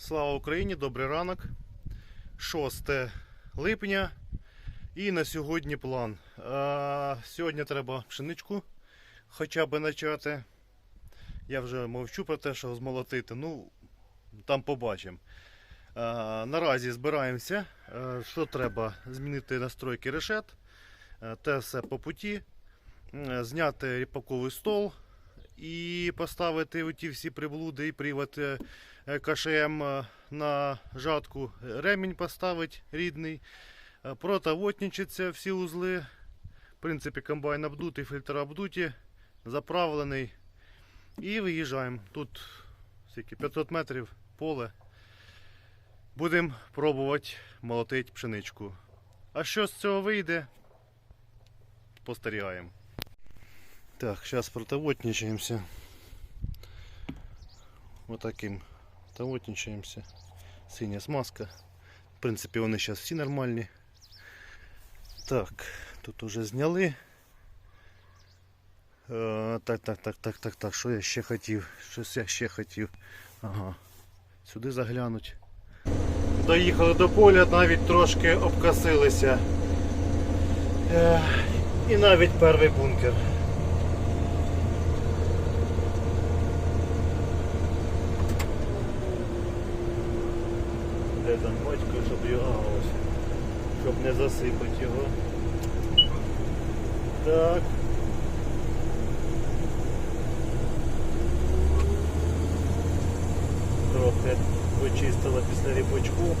Слава Україні! Добрий ранок. 6 липня. І на сьогодні план. А, сьогодні треба пшеничку хоча б почати. Я вже мовчу про те, що змолотити. Ну, там побачимо. Наразі збираємося. А, що треба? Змінити настройки решет. Те все по путі. Зняти ріпаковий стол і поставити оті всі приблуди і привод е, е, КШМ е, на жатку. Ремінь поставить рідний. Протавотничаться всі узли. В принципі, комбайн обдутий, фільтр обдуті, заправлений. І виїжджаємо. Тут скільки, 500 метрів поле. Будемо пробувати молотити пшеничку. А що з цього вийде? Спостерігаємо. Так, сейчас протовотничаемся. Вот таким протовотничаемся. Синя смазка. В принципі, вони зараз всі нормальні. Так, тут уже зняли. Е, так, так, так, так, так, так. Що я ще хотів? Щось я ще хотів. Ага. Сюди заглянуть. Доїхали до поля, навіть трошки обкосилися. Е, і навіть перший бункер. Де там батько, щоб його а, ось, щоб не засипати його. Так. Трохи почистила після ріпочку.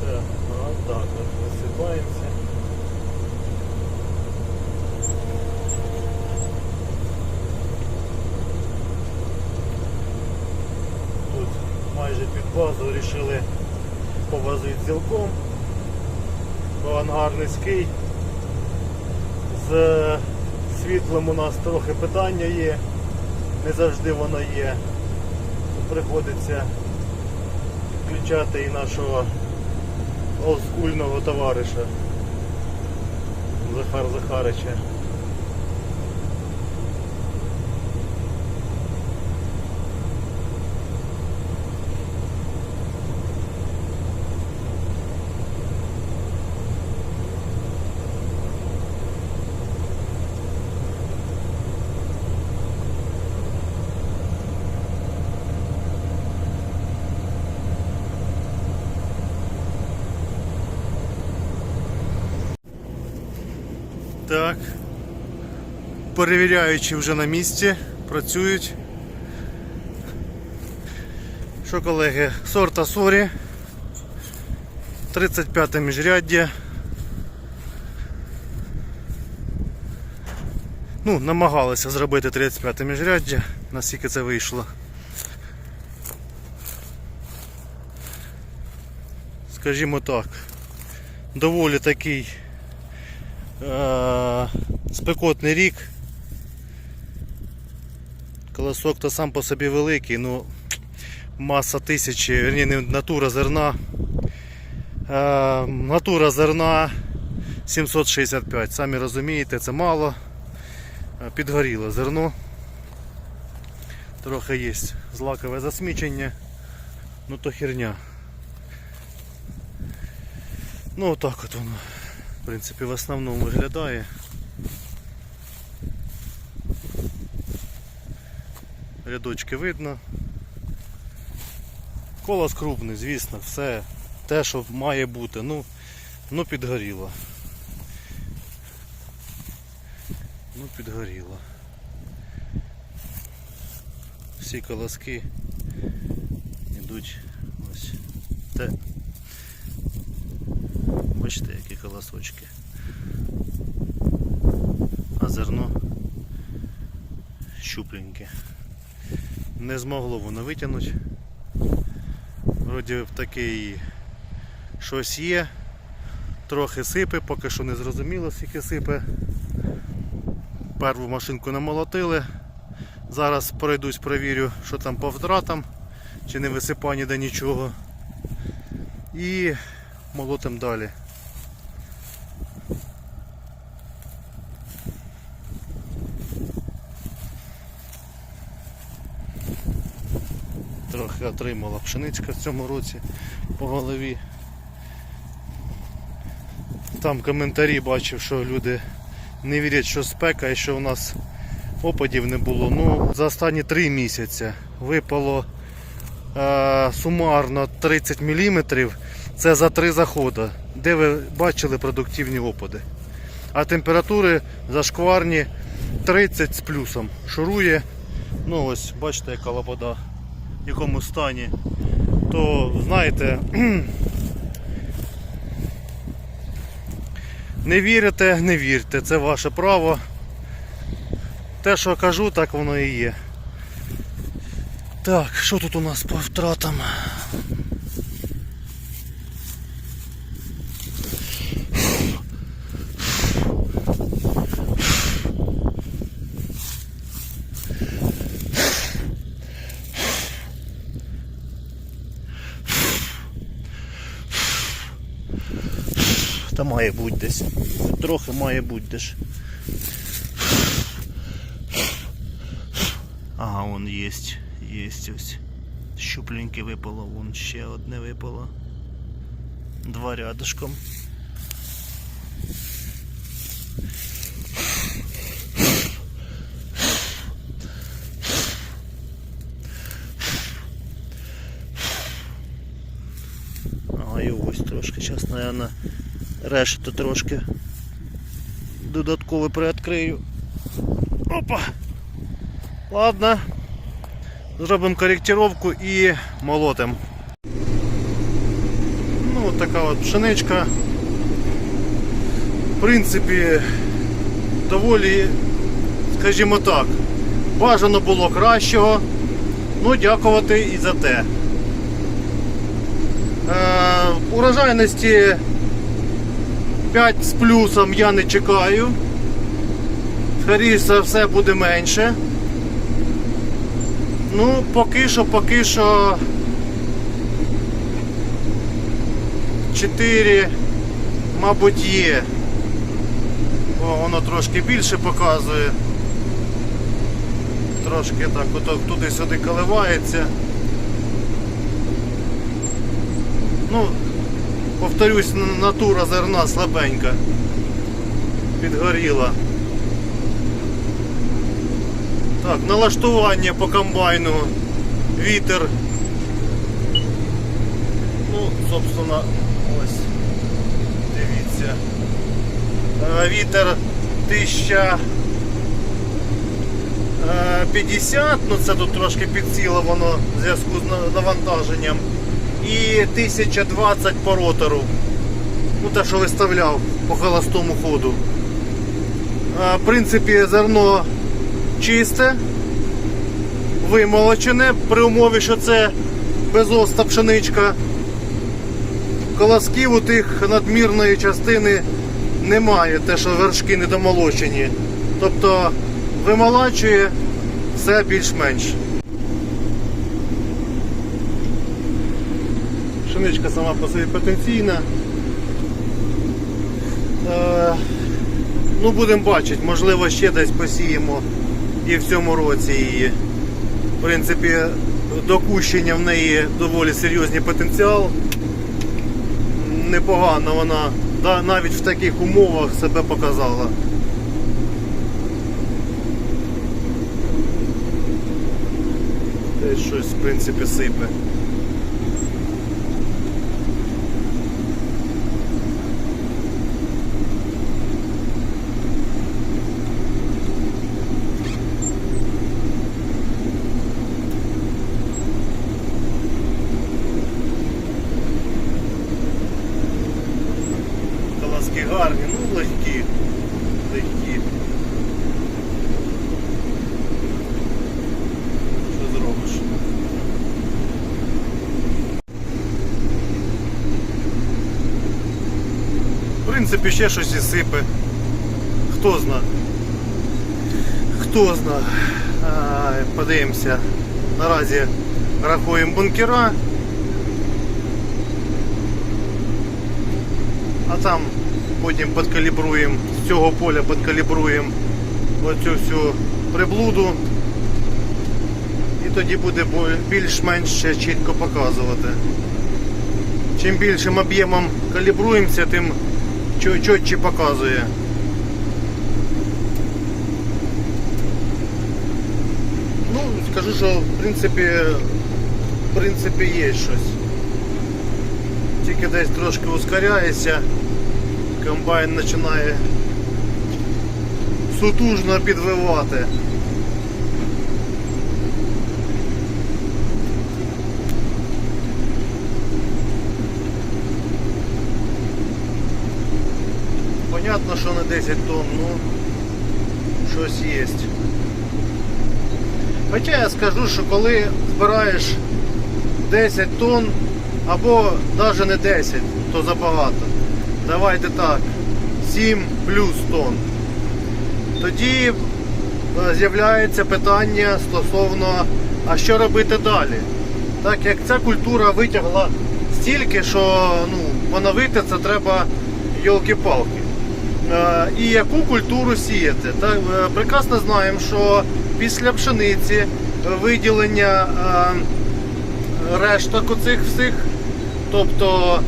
Так, а так от висипаємося. Тут майже під базу вирішили повозити цілком, бо ангар низький. З світлом у нас трохи питання є, не завжди воно є. Приходиться підключати і нашого олдскульного товариша Захар Захарича. Так. Перевіряючи вже на місці, працюють. Що, колеги, сорта сорі. 35 міжряддя. Ну, намагалися зробити 35 міжряддя, наскільки це вийшло. Скажімо так, доволі такий спекотний рік. Колосок то сам по собі великий, ну маса тисячі, верні, не натура зерна. Е, натура зерна 765. Самі розумієте, це мало. Е, Підгоріло зерно. Трохи є злакове засмічення, ну то херня. Ну отак от воно. В принципі, в основному виглядає. Рядочки видно. Колос крупний, звісно, все те, що має бути, ну, ну підгоріло. Ну підгоріло. Всі колоски йдуть ось те. Бачите, які колосочки. А зерно щупленьке. Не змогло воно витягнути. Вроді в такий щось є. Трохи сипе, поки що не зрозуміло, скільки сипе. Перву машинку намолотили. Зараз пройдусь, перевірю, що там по втратам, чи не висипає ніде нічого. І молотим далі. Трохи отримала пшеничка в цьому році по голові. Там коментарі бачив, що люди не вірять, що спека і що у нас опадів не було. Ну, за останні три місяці випало е, сумарно 30 мм. Це за три заходи, де ви бачили продуктивні опади. А температури зашкварні 30 з плюсом. Шурує. Ну ось, бачите, яка лобода, якому стані. То знаєте, не вірите, не вірте, це ваше право. Те, що кажу, так воно і є. Так, що тут у нас по втратам? Має бути десь. Трохи має бути десь. Ага, вон есть. Есть ось. Щупленьке випало, вон ще одне випало. Два рядышком. Ага, і ось трошки. Зараз, наверное, решту трошки додатково приоткрию. Опа! Ладно. Зробимо корректировку і молотим. Ну, от така от пшеничка. В принципі, доволі, скажімо так, бажано було кращого. Ну, дякувати і за те. Е, урожайності 5 з плюсом я не чекаю. Скоріше все буде менше. Ну, поки що, поки що 4, мабуть, є. О, воно трошки більше показує. Трошки так отак туди-сюди коливається. Ну, повторюсь, натура зерна слабенька. Підгоріла. Так, налаштування по комбайну, вітер. Ну, собственно, ось. Дивіться. Е, Вітер 1050, ну це тут трошки підсіло воно в зв'язку з навантаженням. І 1020 по ротору. Ну те, що виставляв по холостому ходу. В принципі, зерно чисте, вимолочене, при умові, що це безоста пшеничка. Колосків у тих надмірної частини немає, те, що вершки недомолочені. Тобто вимолачує все більш-менш. Пшеничка сама по собі потенційна. Е, Ну, будемо бачити, можливо, ще десь посіємо і в цьому році її. В принципі, до кущення в неї доволі серйозний потенціал. Непогано вона да, навіть в таких умовах себе показала. Десь щось, в принципі, сипе. Колоски гарні, ну легкі. Легкі. Що зробиш? Принципі, ще щось і сипе. Хто зна. Хто зна. Подивимося. Наразі рахуємо бункера. А там потім підкалібруємо, з цього поля підкалібруємо оцю всю приблуду. І тоді буде більш-менш чітко показувати. Чим більшим об'ємом калібруємося, тим чітче показує. Ну, скажу, що в принципі, в принципі є щось. Тільки десь трошки ускоряється, комбайн починає сутужно підвивати. Понятно, що не 10 тонн, ну щось є. Хоча я скажу, що коли збираєш 10 тонн або навіть не 10, то забагато. Давайте так, 7 плюс тонн. Тоді е, з'являється питання стосовно, а що робити далі? Так як ця культура витягла стільки, що ну, поновити це треба йолки-палки. Е, І яку культуру сіяти? Так, е, прекрасно знаємо, що після пшениці е, виділення решток оцих всіх, тобто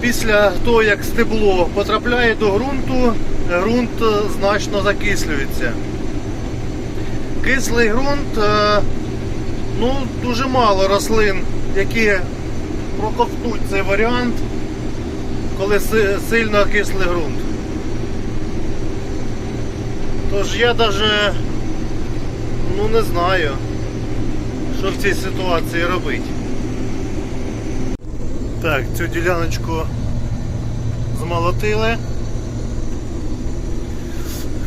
після того, як стебло потрапляє до ґрунту, ґрунт значно закислюється. Кислий ґрунт, ну, дуже мало рослин, які проковтнуть цей варіант, коли сильно кислий ґрунт. Тож я даже ну не знаю, що в цій ситуації робити. Так, цю діляночку змолотили.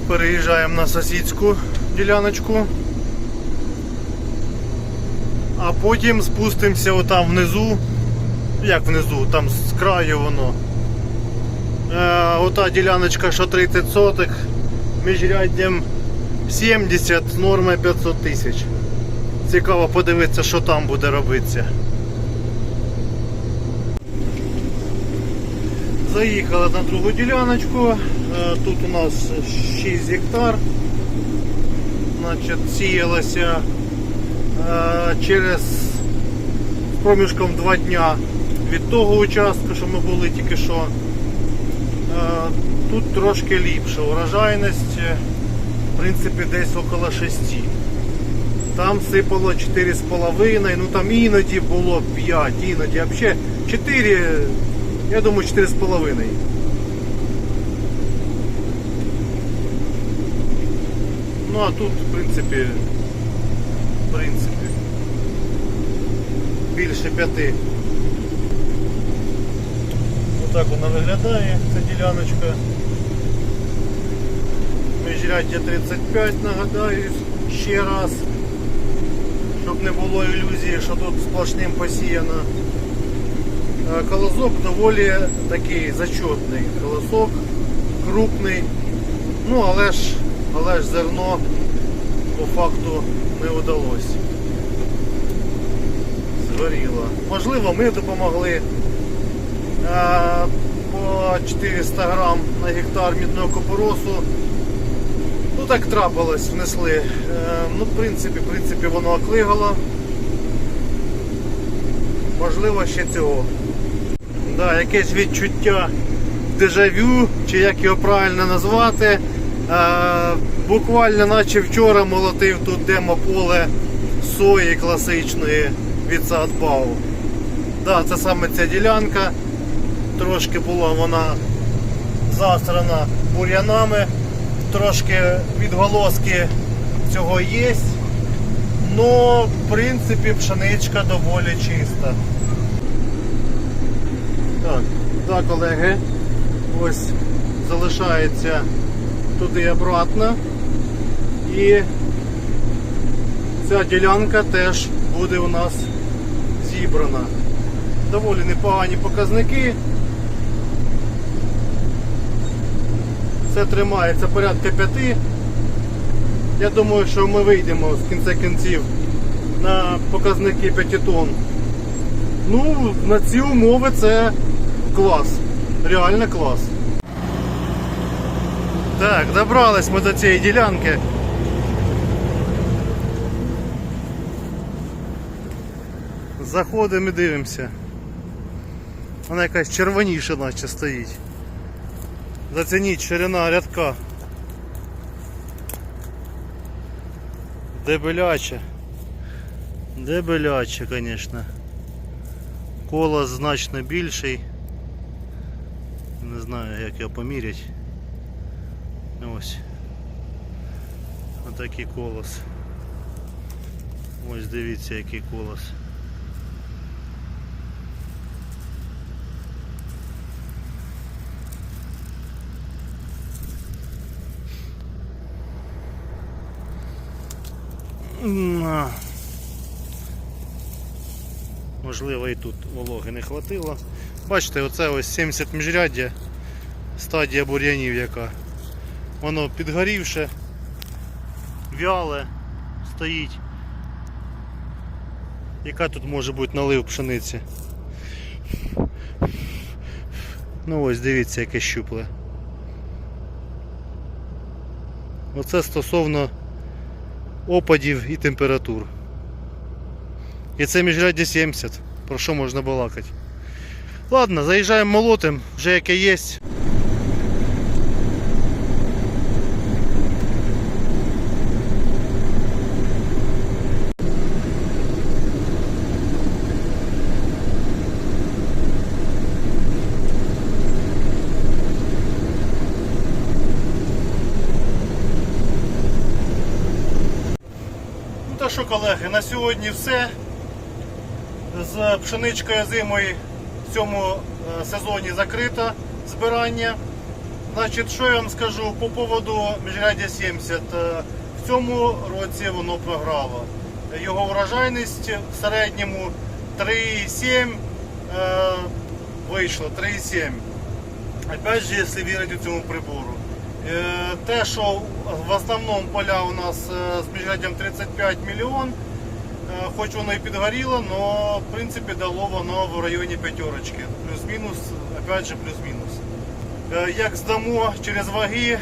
Переїжджаємо на сусідську діляночку. А потім спустимося отам внизу. Як внизу, там з краю воно. Е, ота діляночка, що 30 сотих, міжряддям 70, норма 500 тисяч. Цікаво подивитися, що там буде робитися. Заїхали на другу діляночку. Е, Тут у нас 6 гектар. Значить, сіялося е, через проміжком 2 дня від того участку, що ми були тільки що. Е, Тут трошки ліпше. Урожайність, е, в принципі, десь около 6. Там сипало 4,5, ну там іноді було 5, іноді взагалі 4, я думаю 4,5. Ну а тут, в принципі, в принципі, більше 5. Отак вона виглядає, ця діляночка. Міжряддя 35, нагадаю, ще раз, щоб не було ілюзії, що тут сплошним посіяно. Е, Колосок доволі такий зачетний колосок, крупний. Ну, але ж, але ж зерно по факту не вдалося. Згоріло. Можливо, ми допомогли по 400 грам на гектар мідного купоросу. Ну так трапилось, внесли. Е, ну, в принципі, в принципі, воно оклигало. Можливо, ще цього. Да, якесь відчуття дежавю, чи як його правильно назвати. Е, буквально наче вчора молотив тут демо-поле сої класичної від Садбау. Да, це саме ця ділянка. Трошки була вона засрана бур'янами, трошки відголоски цього є. Но, в принципі, пшеничка доволі чиста. Так, да, колеги, ось залишається туди обратно. І ця ділянка теж буде у нас зібрана. Доволі непогані показники. Все тримається порядка 5. Я думаю, що ми вийдемо з кінця кінців на показники 5 тонн. Ну, на ці умови це клас. Реально клас. Так, добрались ми до цієї ділянки. Заходимо і дивимося. Вона якась червоніша наче стоїть. Зацініть ширина рядка. Дебеляче. Дебеляче, звісно. Колос значно більший. Не знаю, як його поміряти. Ось. Отакий колос. Ось дивіться, який колос. Можливо і тут вологи не хватило. Бачите, оце ось 70 міжряддя, стадія бур'янів яка. Воно підгорівше, вяле стоїть. Яка тут може бути налив пшениці? Ну ось дивіться, яке щупле. Оце стосовно опадів і температур. І це міжряддя 70. Про що можна балакати? Ладно, заїжджаємо молотим, вже яке є. Що, колеги, на сьогодні все. З пшеничкою зимою в цьому е, сезоні закрито збирання. Значить, що я вам скажу по поводу міжряддя 70. Е, В цьому році воно програло. Його врожайність в середньому 3,7 е, вийшло 3,7. Опять же, якщо вірити цьому прибору. Е, Те, що в основному поля у нас е, з міжряддям 35 мільйон, е, хоч воно і підгоріло, але в принципі дало воно в районі п'ятерочки. Плюс-мінус, опять же, плюс-мінус. Як здамо через ваги,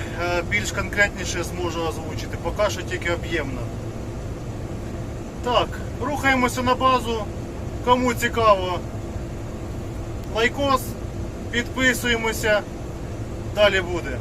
більш конкретніше зможу озвучити. Поки що тільки об'ємно. Так, рухаємося на базу. Кому цікаво, лайкос, підписуємося. Далі буде.